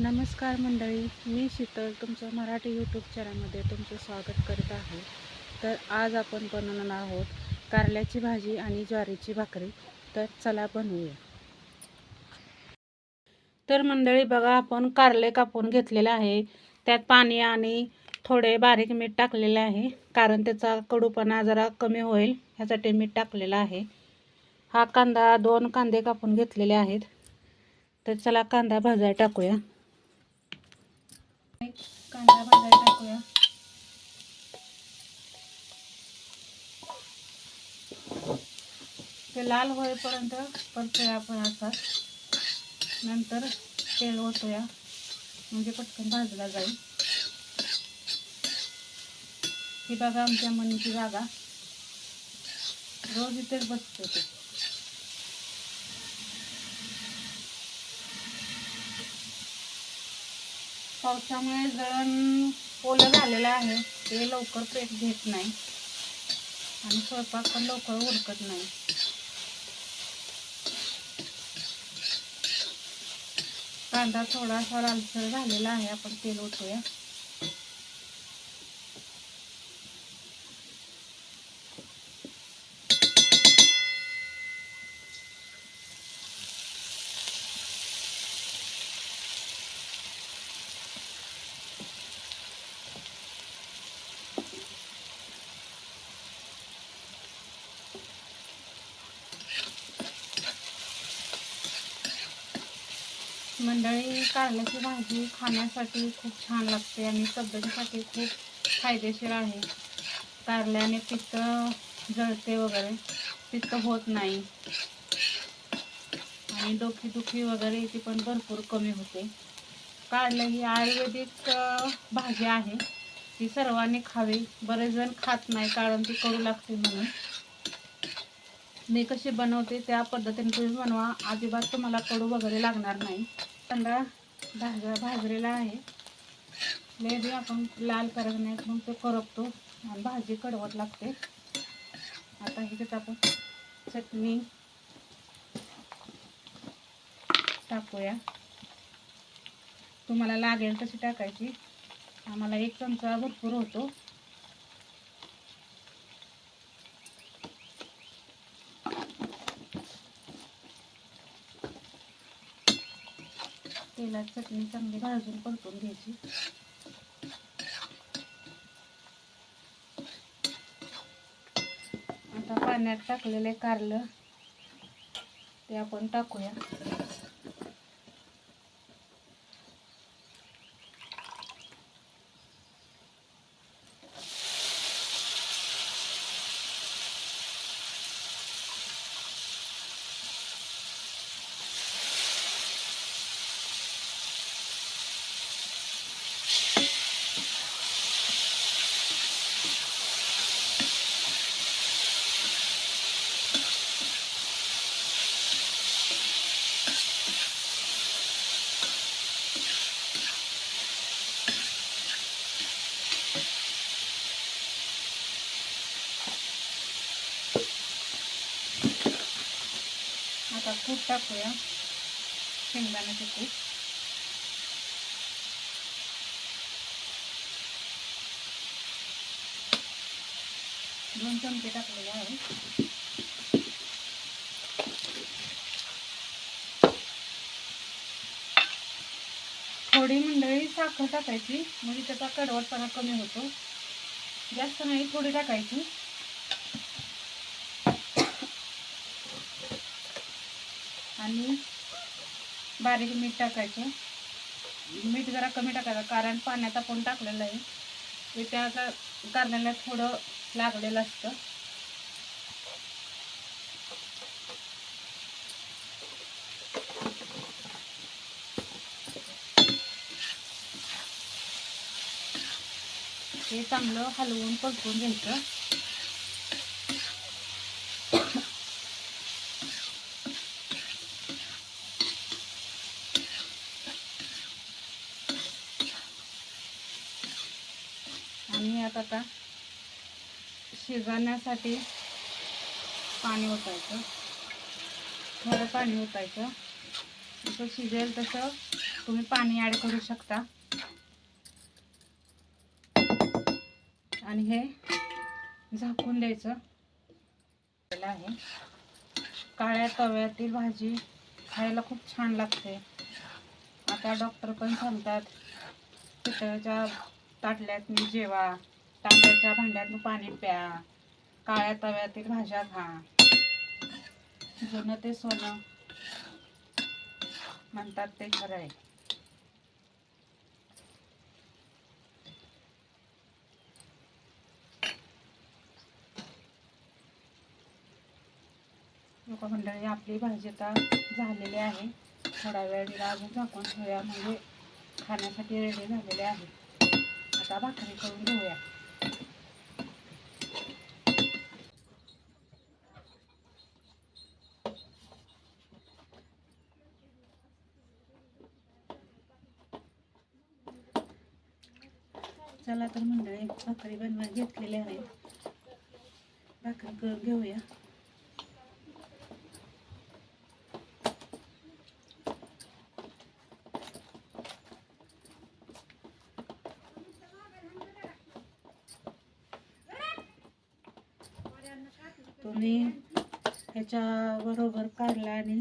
नमस्कार मंडळी मी शीतल तुमचं मराठी यूट्यूब चॅनलमध्ये तुमचं स्वागत करत आहे. तर आज आपण बनवणार आहोत कारल्याची भाजी आणि ज्वारीची भाकरी. तर चला बनवूया. तर मंडळी बघा आपण कारले कापून घेतलेले आहे. त्यात पाणी आणि थोडे बारीक मीठ टाकलेले आहे कारण त्याचा कडूपणा जरा कमी होईल ह्यासाठी मीठ टाकलेलं आहे. हा कांदा दोन कांदे कापून घेतलेले आहेत. तर चला कांदा भाजायला टाकूया. कांदा भाजायला टाकूया ते लाल होईपर्यंत परतूया आपण असा नंतर तेल ओतूया. म्हणजे पटकन भाजला जाईल. ही बघा आमच्या मनीची जागा. रोज इथेच बसतो ते. पावसामुळे जळण ओलं झालेलं आहे. ते लवकर पेट घेत नाही. आणि स्वयंपाक पण लवकर उरकत नाही. कांदा थोडासा लालसर झालेला आहे. आपण तेल ओतूया. मंडळी कारल्याची भाजी खाण्यासाठी खूप छान लागते आणि तब्येतीसाठी खूप फायदेशीर आहे. कारल्याने पित्त जळते वगैरे. पित्त होत नाही. आणि डोकेदुखी वगैरे ती पण भरपूर कमी होते. कारलं ही आयुर्वेदिक भाजी आहे. ती सर्वांनी खावी. बरेच जण खात नाही कारण ती कडू लागते म्हणून. मी कशी बनवते त्या पद्धतीने तुम्ही बनवा. अजिबात तुम्हाला कडू वगैरे लागणार नाही. कांदा भाजा भाजलेला आहे. लेबी आपण लाल करत नाही मग ते करपतो आणि भाजी कडवत लागते. आता ह्याच्यात आपण चटणी टाकूया. तुम्हाला लागेल तशी टाकायची. आम्हाला एक चमचा भरपूर होतो. तेलात चटणी चांगली भाजून परतून घ्यायची. आता पाण्यात टाकलेले कारलं ते आपण टाकूया आता कूट टाकूया. शेंगदाण्याचे कूट दोन चमचे टाकलेले आहे थोडी मंडळी साखर टाकायची म्हणजे त्याचा कडवटपणा कमी होतो. जास्त नाही थोडी टाकायची. आणि बारीक मीठ टाकायचं. मीठ जरा कमी टाकायचं कारण पाण्यात आपण टाकलेलं आहे. ते त्या कारल्याला थोडं लागलेलं असतं. ते चांगलं हलवून पकवून घ्यायचं. आणि आता शिजवण्यासाठी पाणी ओतायचं. थोडं पाणी ओतायचं. जसं शिजेल तसं तुम्ही पाणी ॲड करू शकता. आणि हे झाकून द्यायचं. आहे. काळ्या तव्यातील भाजी खायला खूप छान लागते. आता डॉक्टर पण सांगतात पितळच्या ताटल्यात जेवा. तांब्याच्या भांड्यातून पाणी प्या. काळ्या तव्यातील भाज्या खा. जुनं ते सोनं. म्हणतात ते खरं आहे. लोक मंडळी आपली भाजी आता झालेली आहे. थोडा वेळ तिला अजून झाकून ठेवूया. म्हणजे खाण्यासाठी रेडी झालेले आहे. आता भाकरी करून घेऊया. चला तर मंडळी भाकरी बनवा घेतलेली आहे. भाकरी घेऊया. तुम्ही ह्याच्या बरोबर कारला आणि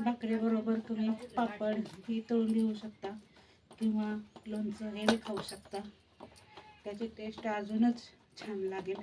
भाकरी बरोबर तुम्ही पापड ही तळून घेऊ शकता किंवा लोणचं हे खाऊ शकता. त्याची टेस्ट अजूनच छान लागेल.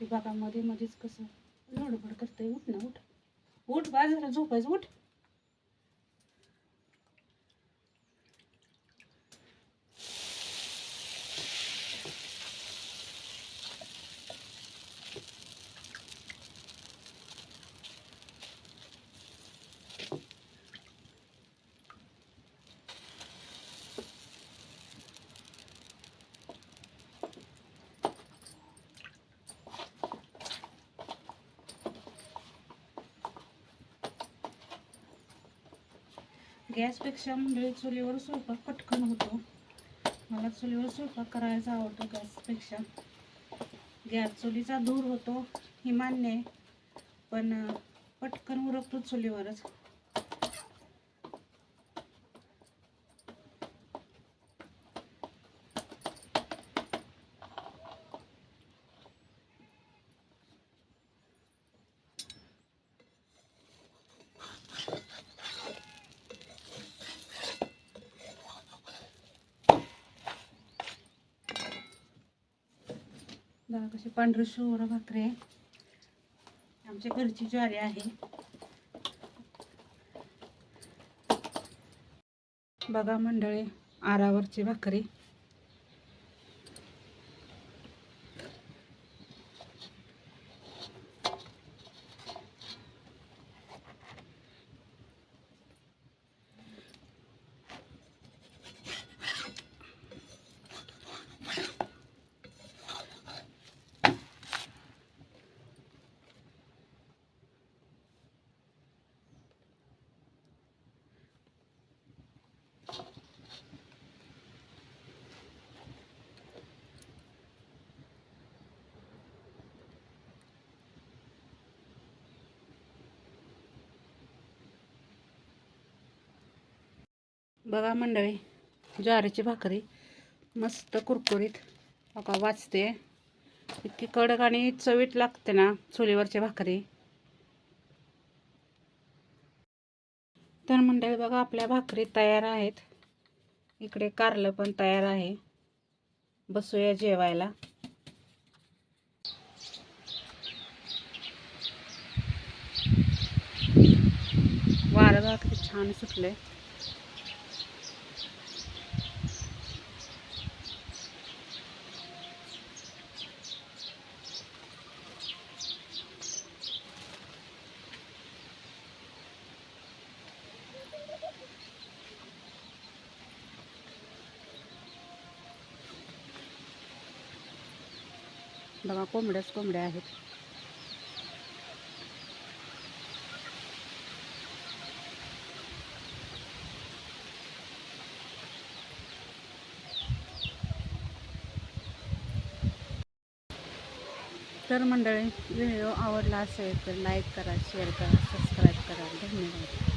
ते मध्ये मध्येच कसं? लडबड करतंय. उठ ना उठ. उठ बाजारा झोपायच उठ. गॅसपेक्षा मंडळी चुलीवर स्वयंपाक पटकन होतो. मला चुलीवर स्वयंपाक करायचा आवडतो गॅसपेक्षा. गॅस चुलीचा धूर होतो हे मान्य आहे. पण पटकन उरकतो चुलीवरच. बघा कशी पांढरी शुभ्र भाकरी आहे. आमच्या घरची ज्वारी आहे. बघा मंडळी आरावरची भाकरी. बघा मंडळी ज्वारीची भाकरी मस्त कुरकुरीत. बघा वाचते. इतकी कडक आणि चवीट लागते ना चुलीवरची भाकरी. तर मंडळी बघा आपल्या भाकरी तयार आहेत. इकडे कारलं पण तयार आहे. बसूया जेवायला. वारं भाकरी छान सुटलंय. बघा कोंबड्याच कोंबड्या आहेत. तर मंडळी व्हिडिओ आवडला असेल तर लाईक करा शेअर करा सबस्क्राईब